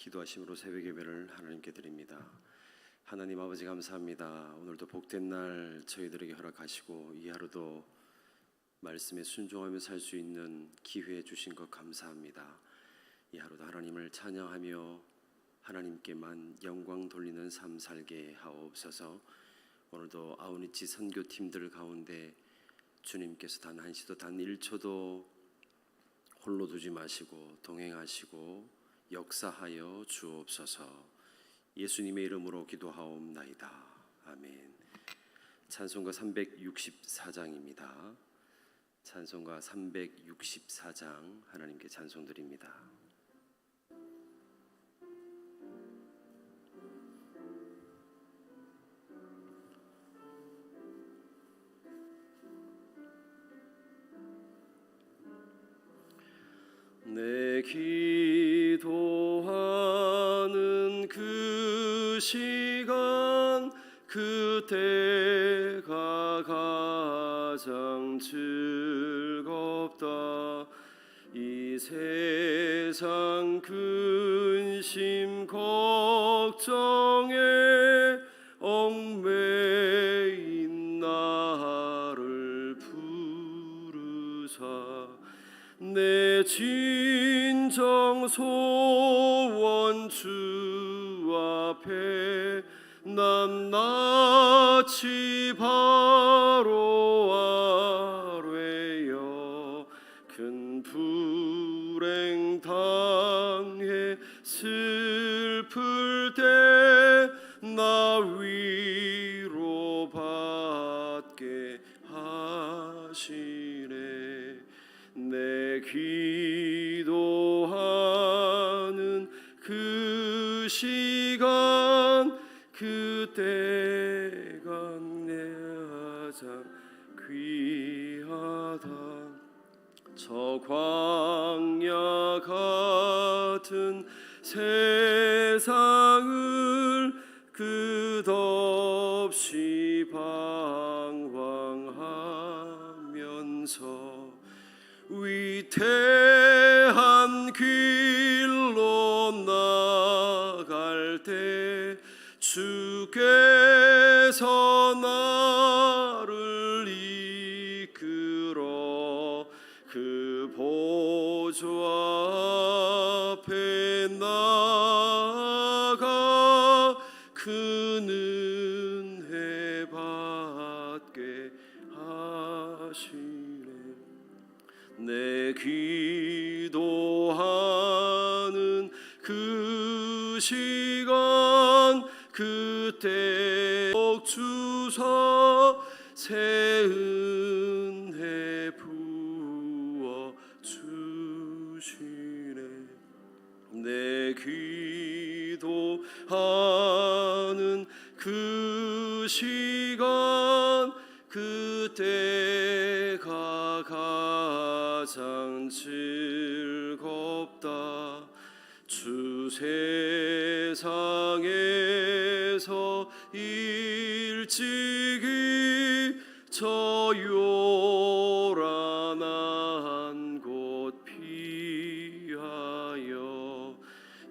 기도하심으로 새벽 예배를 하나님께 드립니다. 하나님 아버지 감사합니다. 오늘도 복된 날 저희들에게 허락하시고 이 하루도 말씀에 순종하며 살 수 있는 기회 주신 것 감사합니다. 이 하루도 하나님을 찬양하며 하나님께만 영광 돌리는 삶 살게 하옵소서. 오늘도 아우니치 선교팀들 가운데 주님께서 단 한 시도 단 1초도 홀로 두지 마시고 동행하시고 역사하여 주옵소서. 예수님의 이름으로 기도하옵나이다. 아멘. 찬송가 364장입니다. 찬송가 364장 하나님께 찬송 드립니다. 내기 시간 그때가 가장 즐겁다. 이 세상 근심 걱정 낯이 바로 아뢰여 큰 불행 당해 슬 위 시간 그때 꼭 주사 새은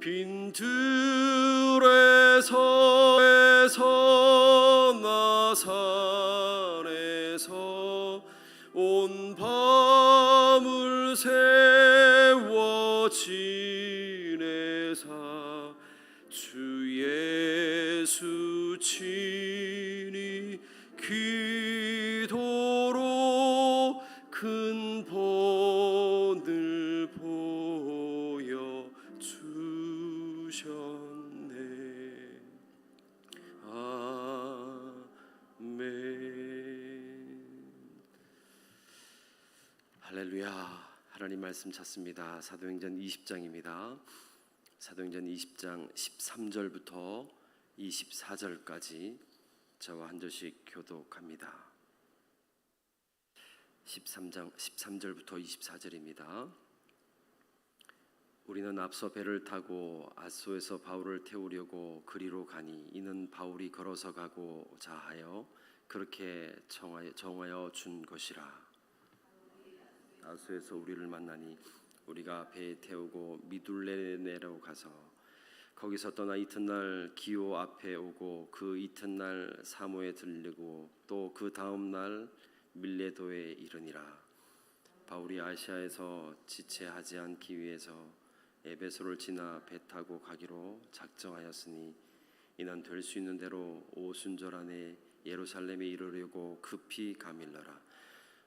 빈들 할렐루야. 하나님 말씀 찾습니다. 사도행전 20장입니다. 사도행전 20장 13절부터 24절까지 저와 한 절씩 교독합니다. 13장 13절부터 24절입니다. 우리는 앞서 배를 타고 아소에서 바울을 태우려고 그리로 가니 이는 바울이 걸어서 가고자 하여 그렇게 정하여, 준 것이라 아소에서 우리를 만나니 우리가 배에 태우고 미둘레네로 가서 거기서 떠나 이튿날 기호 앞에 오고 그 이튿날 사모에 들르고 또 그 다음 날 밀레도에 이르니라. 바울이 아시아에서 지체하지 않기 위해서 에베소를 지나 배 타고 가기로 작정하였으니 이는 될 수 있는 대로 오순절 안에 예루살렘에 이르려고 급히 가밀러라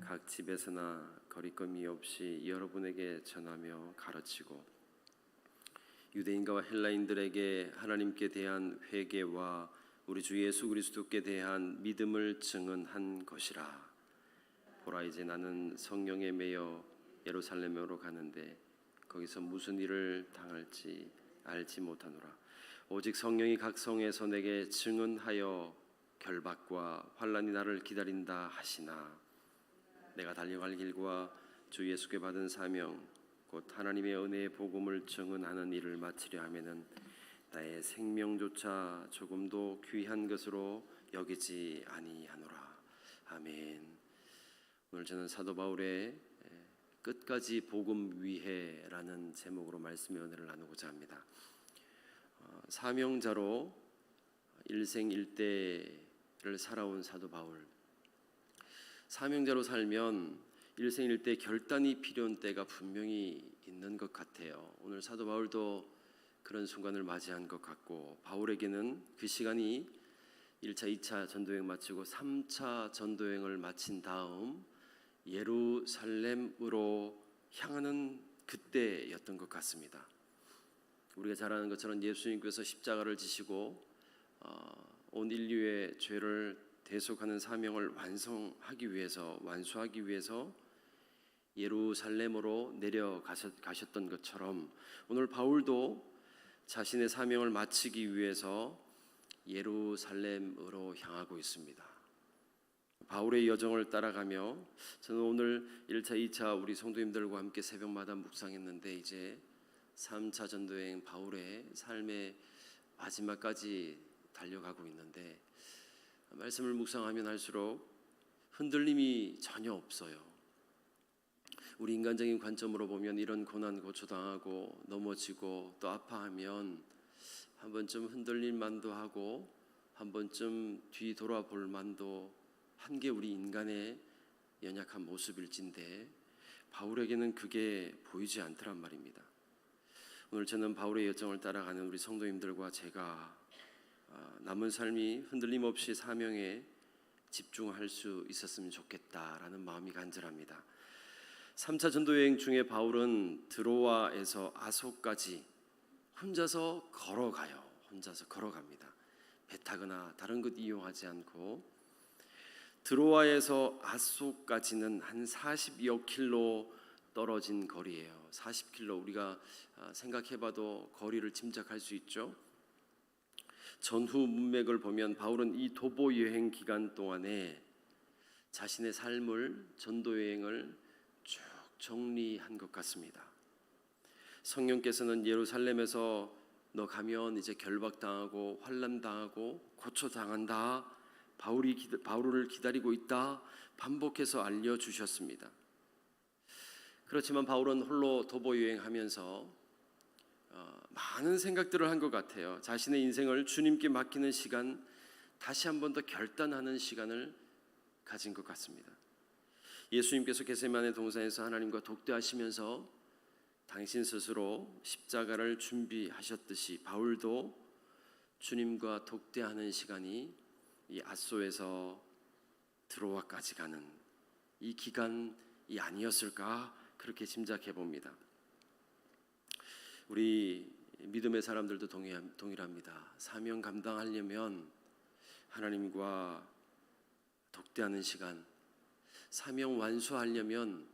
각 집에서나 거리낌이 없이 여러분에게 전하며 가르치고 유대인과 헬라인들에게 하나님께 대한 회개와 우리 주 예수 그리스도께 대한 믿음을 증언한 것이라. 보라 이제 나는 성령에 매여 예루살렘으로 가는데 거기서 무슨 일을 당할지 알지 못하노라. 오직 성령이 각 성에서 내게 증언하여 결박과 환란이 나를 기다린다 하시나 내가 달려갈 길과 주 예수께 받은 사명 곧 하나님의 은혜의 복음을 증언하는 일을 마치려 하면은 나의 생명조차 조금도 귀한 것으로 여기지 아니하노라. 아멘. 오늘 저는 사도 바울의 끝까지 복음 위해라는 제목으로 말씀의 은혜를 나누고자 합니다. 어, 사명자로 일생일대를 살아온 사도 바울. 사명자로 살면 일생일대 결단이 필요한 때가 분명히 있는 것 같아요. 오늘 사도 바울도 그런 순간을 맞이한 것 같고 바울에게는 그 시간이 1차, 2차 전도여행 마치고 3차 전도여행을 마친 다음 예루살렘으로 향하는 그때였던 것 같습니다. 우리가 잘 아는 것처럼 예수님께서 십자가를 지시고 어, 온 인류의 죄를 대속하는 사명을 완성하기 위해서 완수하기 위해서 예루살렘으로 내려가셨던 것처럼 오늘 바울도 자신의 사명을 마치기 위해서 예루살렘으로 향하고 있습니다. 바울의 여정을 따라가며 저는 오늘 1차, 2차 우리 성도님들과 함께 새벽마다 묵상했는데 이제 3차 전도행 바울의 삶의 마지막까지 달려가고 있는데 말씀을 묵상하면 할수록 흔들림이 전혀 없어요. 우리 인간적인 관점으로 보면 이런 고난 고초당하고 넘어지고 또 아파하면 한 번쯤 흔들릴 만도 하고 한 번쯤 뒤 돌아볼 만도 한 게 우리 인간의 연약한 모습일진데 바울에게는 그게 보이지 않더란 말입니다. 오늘 저는 바울의 여정을 따라가는 우리 성도님들과 제가 아, 남은 삶이 흔들림 없이 사명에 집중할 수 있었으면 좋겠다라는 마음이 간절합니다. 3차 전도 여행 중에 바울은 드로아에서 아소까지 혼자서 걸어가요. 혼자서 걸어갑니다. 배 타거나 다른 것 이용하지 않고 드로아에서 아소까지는 한 40여 킬로 떨어진 거리예요. 40킬로 우리가 아, 생각해봐도 거리를 짐작할 수 있죠. 전후 문맥을 보면 바울은 이 도보 여행 기간 동안에 자신의 삶을 전도 여행을 쭉 정리한 것 같습니다. 성령께서는 예루살렘에서 너 가면 이제 결박당하고 환란당하고 고초당한다. 바울이 바울을 기다리고 있다. 반복해서 알려 주셨습니다. 그렇지만 바울은 홀로 도보 여행하면서 어, 많은 생각들을 한 것 같아요. 자신의 인생을 주님께 맡기는 시간, 다시 한 번 더 결단하는 시간을 가진 것 같습니다. 예수님께서 게세만의 동산에서 하나님과 독대하시면서 당신 스스로 십자가를 준비하셨듯이 바울도 주님과 독대하는 시간이 이 아소에서 드로아까지 가는 이 기간이 아니었을까 그렇게 짐작해 봅니다. 우리 믿음의 사람들도 동일합니다. 사명 감당하려면 하나님과 독대하는 시간, 사명 완수하려면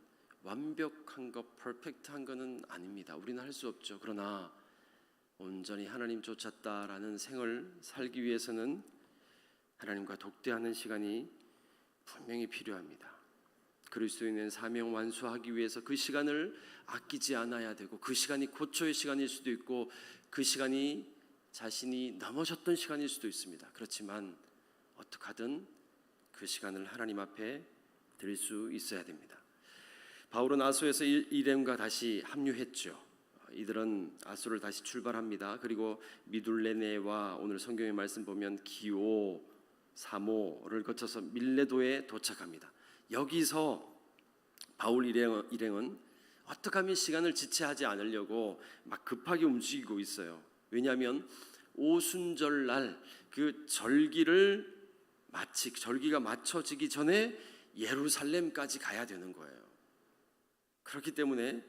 완벽한 것, 퍼펙트한 것은 아닙니다. 우리는 할 수 없죠. 그러나 온전히 하나님 쫓았다라는 생을 살기 위해서는 하나님과 독대하는 시간이 분명히 필요합니다. 그리스도인은 사명 완수하기 위해서 그 시간을 아끼지 않아야 되고 그 시간이 고초의 시간일 수도 있고 그 시간이 자신이 넘어졌던 시간일 수도 있습니다. 그렇지만 어떻게 하든 그 시간을 하나님 앞에 드릴 수 있어야 됩니다. 바울은 아소에서 일- 일렘과 다시 합류했죠. 이들은 아소를 다시 출발합니다. 그리고 미둘레네와 오늘 성경의 말씀 보면 기오, 사모를 거쳐서 밀레도에 도착합니다. 여기서 바울 일행, 일행은 어떻게 하면 시간을 지체하지 않으려고 막 급하게 움직이고 있어요. 왜냐하면 오순절 날 그 절기를 마치 절기가 맞춰지기 전에 예루살렘까지 가야 되는 거예요. 그렇기 때문에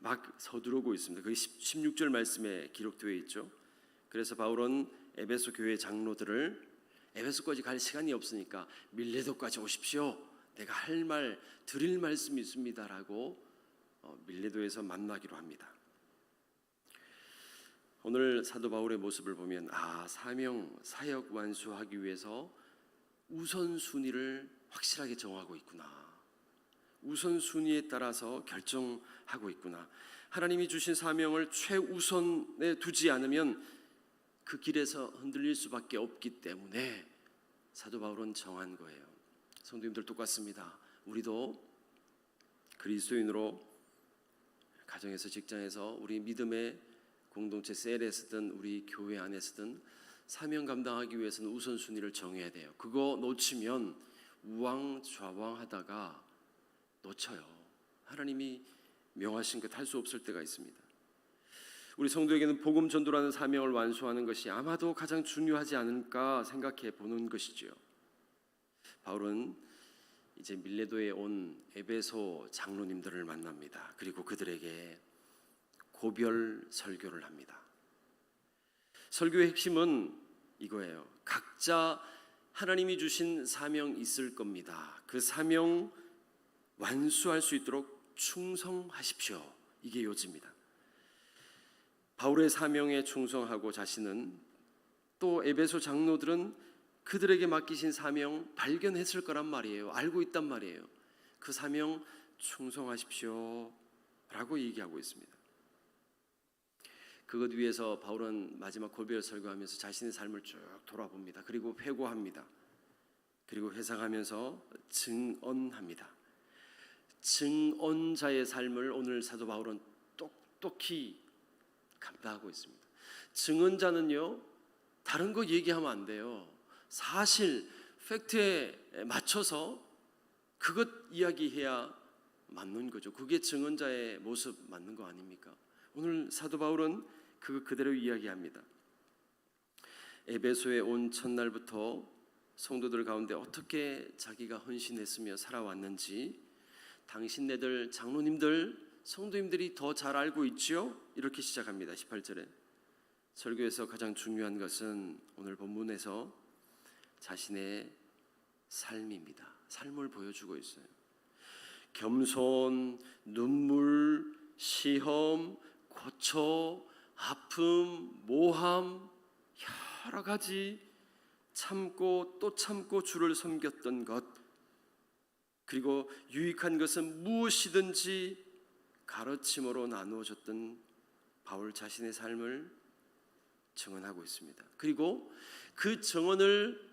막 서두르고 있습니다. 그게 16절 말씀에 기록되어 있죠. 그래서 바울은 에베소 교회 장로들을 에베소까지 갈 시간이 없으니까 밀레도까지 오십시오. 내가 할 말 드릴 말씀이 있습니다라고 어, 밀레도에서 만나기로 합니다. 오늘 사도 바울의 모습을 보면 아 사명 사역 완수하기 위해서 우선 순위를 확실하게 정하고 있구나. 우선 순위에 따라서 결정하고 있구나. 하나님이 주신 사명을 최우선에 두지 않으면 그 길에서 흔들릴 수밖에 없기 때문에 사도 바울은 정한 거예요. 성도님들 똑같습니다. 우리도 그리스도인으로 가정에서 직장에서 우리 믿음의 공동체 셀에서든 우리 교회 안에서든 사명 감당하기 위해서는 우선순위를 정해야 돼요. 그거 놓치면 우왕좌왕하다가 놓쳐요. 하나님이 명하신 것 할 수 없을 때가 있습니다. 우리 성도에게는 복음 전도라는 사명을 완수하는 것이 아마도 가장 중요하지 않을까 생각해 보는 것이지요. 바울은 이제 밀레도에 온 에베소 장로님들을 만납니다. 그리고 그들에게 고별 설교를 합니다. 설교의 핵심은 이거예요. 각자 하나님이 주신 사명 있을 겁니다. 그 사명 완수할 수 있도록 충성하십시오. 이게 요지입니다. 바울의 사명에 충성하고 자신은 또 에베소 장로들은 그들에게 맡기신 사명 발견했을 거란 말이에요. 알고 있단 말이에요. 그 사명 충성하십시오. 라고 얘기하고 있습니다. 그것 위해서 바울은 마지막 고별 설교하면서 자신의 삶을 쭉 돌아봅니다. 그리고 회고합니다. 그리고 회상하면서 증언합니다. 증언자의 삶을 오늘 사도 바울은 똑똑히 감당하고 있습니다. 증언자는요 다른 거 얘기하면 안 돼요. 사실 팩트에 맞춰서 그것 이야기해야 맞는 거죠. 그게 증언자의 모습 맞는 거 아닙니까? 오늘 사도 바울은 그 그대로 이야기합니다. 에베소에 온 첫날부터 성도들 가운데 어떻게 자기가 헌신했으며 살아왔는지 당신네들 장로님들 성도님들이 더 잘 알고 있지요? 이렇게 시작합니다. 18절에 설교에서 가장 중요한 것은 오늘 본문에서 자신의 삶입니다. 삶을 보여주고 있어요. 겸손, 눈물, 시험, 고초, 아픔, 모함 여러 가지 참고 또 참고 주를 섬겼던 것 그리고 유익한 것은 무엇이든지 가르침으로 나누어졌던 바울 자신의 삶을 증언하고 있습니다. 그리고 그 증언을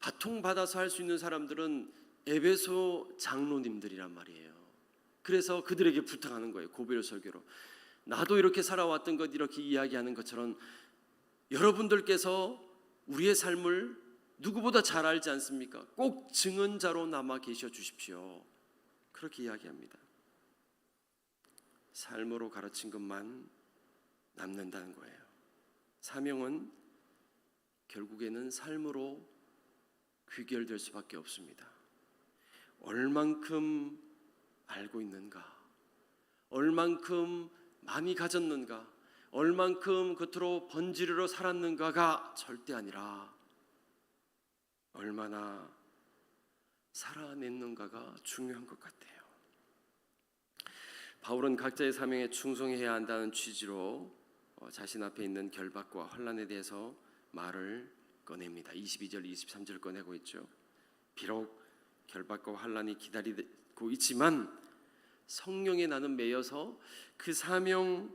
바통받아서 할 수 있는 사람들은 에베소 장로님들이란 말이에요. 그래서 그들에게 부탁하는 거예요. 고별 설교로. 나도 이렇게 살아왔던 것 이렇게 이야기하는 것처럼 여러분들께서 우리의 삶을 누구보다 잘 알지 않습니까? 꼭 증언자로 남아 계셔 주십시오. 그렇게 이야기합니다. 삶으로 가르친 것만 남는다는 거예요. 사명은 결국에는 삶으로 귀결될 수밖에 없습니다. 얼만큼 알고 있는가? 얼만큼 많이 가졌는가? 얼만큼 겉으로 번지르러 살았는가가 절대 아니라 얼마나 살아냈는가가 중요한 것 같아요. 바울은 각자의 사명에 충성해야 한다는 취지로 어, 자신 앞에 있는 결박과 환란에 대해서 말을 꺼냅니다. 22절, 23절 꺼내고 있죠. 비록 결박과 환란이 기다리고 있지만 성령에 나는 매여서 그 사명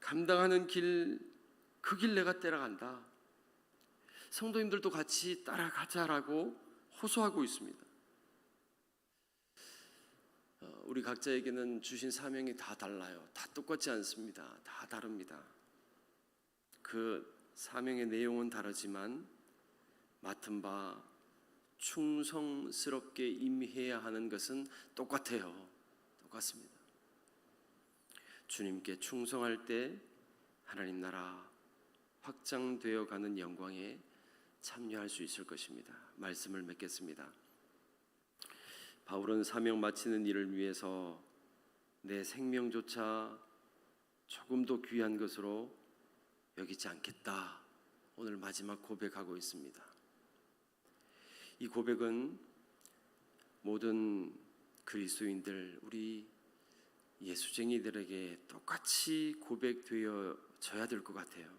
감당하는 길 그 길 내가 따라간다. 성도님들도 같이 따라가자라고 호소하고 있습니다. 어, 우리 각자에게는 주신 사명이 다 달라요. 다 똑같지 않습니다. 다 다릅니다. 그 사명의 내용은 다르지만 맡은 바 충성스럽게 임해야 하는 것은 똑같아요. 똑같습니다. 주님께 충성할 때 하나님 나라 확장되어 가는 영광에 참여할 수 있을 것입니다. 말씀을 맺겠습니다. 바울은 사명 마치는 일을 위해서 내 생명조차 조금도 귀한 것으로 여기지 않겠다. 오늘 마지막 고백하고 있습니다. 이 고백은 모든 그리스도인들 우리 예수쟁이들에게 똑같이 고백되어져야 될 것 같아요.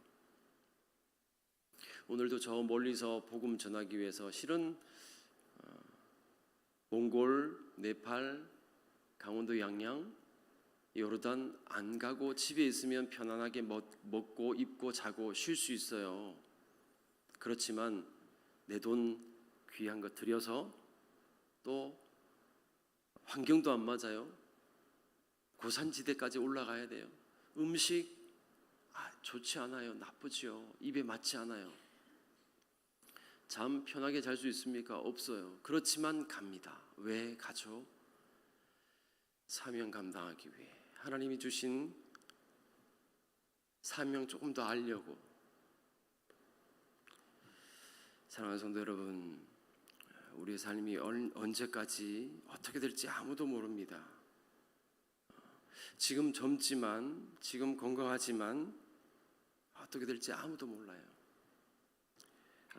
오늘도 저 멀리서 복음 전하기 위해서 실은 어, 몽골, 네팔, 강원도 양양, 요르단 안 가고 집에 있으면 편안하게 먹, 먹고 입고 자고 쉴 수 있어요. 그렇지만 내 돈 귀한 거 들여서 또 환경도 안 맞아요. 고산지대까지 올라가야 돼요. 음식 아, 좋지 않아요. 나쁘지요. 입에 맞지 않아요. 잠 편하게 잘 수 있습니까? 없어요. 그렇지만 갑니다. 왜 가죠? 사명 감당하기 위해 하나님이 주신 사명 조금 더 알려고 사랑하는 성도 여러분 우리의 삶이 언- 언제까지 어떻게 될지 아무도 모릅니다. 지금 젊지만 지금 건강하지만 어떻게 될지 아무도 몰라요.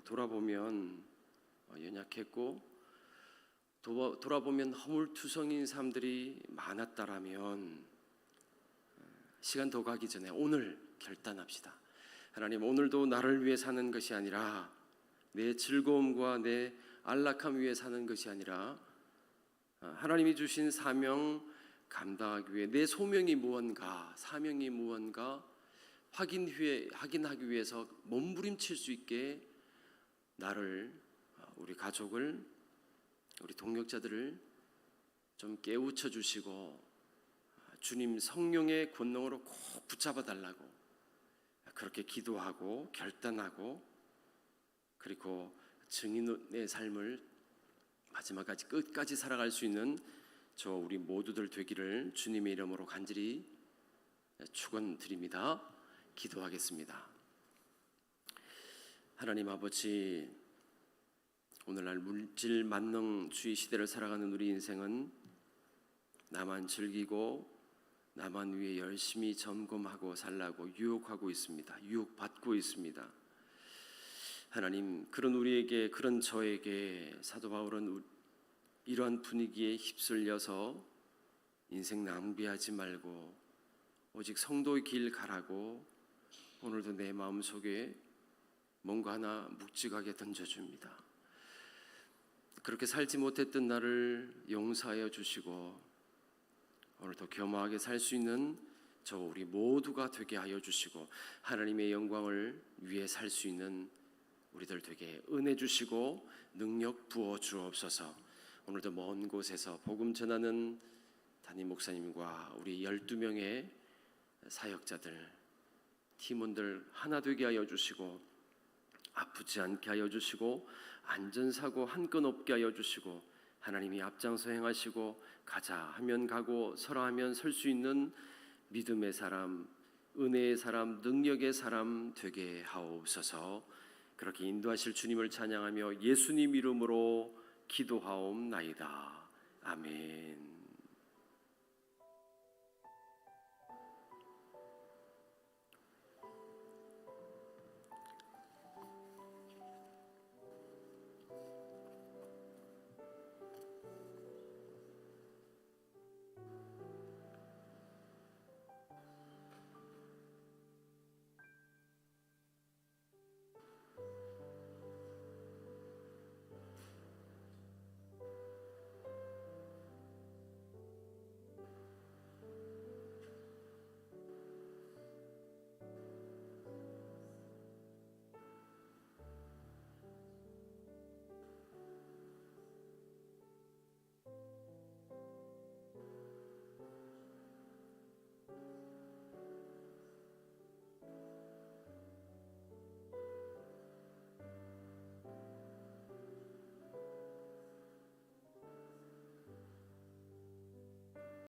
돌아보면 어, 연약했고 도- 돌아보면 허물투성인 사람들이 많았다라면 어, 시간 더 가기 전에 오늘 결단합시다. 하나님 오늘도 나를 위해 사는 것이 아니라 내 즐거움과 내 안락함 위해 사는 것이 아니라 어, 하나님이 주신 사명 감당하기 위해 내 소명이 무언가 사명이 무언가 확인 후에 확인하기 위해서 몸부림칠 수 있게 나를 어, 우리 가족을 우리 동역자들을 좀 깨우쳐 주시고 어, 주님 성령의 권능으로 꼭 붙잡아 달라고 그렇게 기도하고 결단하고 그리고 증인의 삶을 마지막까지 끝까지 살아갈 수 있는 저 우리 모두들 되기를 주님의 이름으로 간절히 축원드립니다. 기도하겠습니다. 하나님 아버지 오늘날 물질 만능주의 시대를 살아가는 우리 인생은 나만 즐기고 나만 위해 열심히 점검하고 살라고 유혹하고 있습니다. 유혹받고 있습니다. 하나님 그런 우리에게 그런 저에게 사도 바울은 우- 이러한 분위기에 휩쓸려서 인생 낭비하지 말고 오직 성도의 길 가라고 오늘도 내 마음 속에 뭔가 하나 묵직하게 던져줍니다. 그렇게 살지 못했던 나를 용서하여 주시고 오늘도 겸허하게 살 수 있는 저 우리 모두가 되게 하여 주시고 하나님의 영광을 위해 살 수 있는 우리들 되게 은혜 주시고 능력 부어 주옵소서. 오늘도 먼 곳에서 복음 전하는 담임 목사님과 우리 12명의 사역자들 팀원들 하나 되게 하여 주시고 아프지 않게 하여 주시고 안전사고 한 건 없게 하여 주시고 하나님이 앞장서 행하시고 가자 하면 가고 서라 하면 설 수 있는 믿음의 사람, 은혜의 사람, 능력의 사람 되게 하옵소서. 그렇게 인도하실 주님을 찬양하며 예수님 이름으로 기도하옵나이다. 아멘.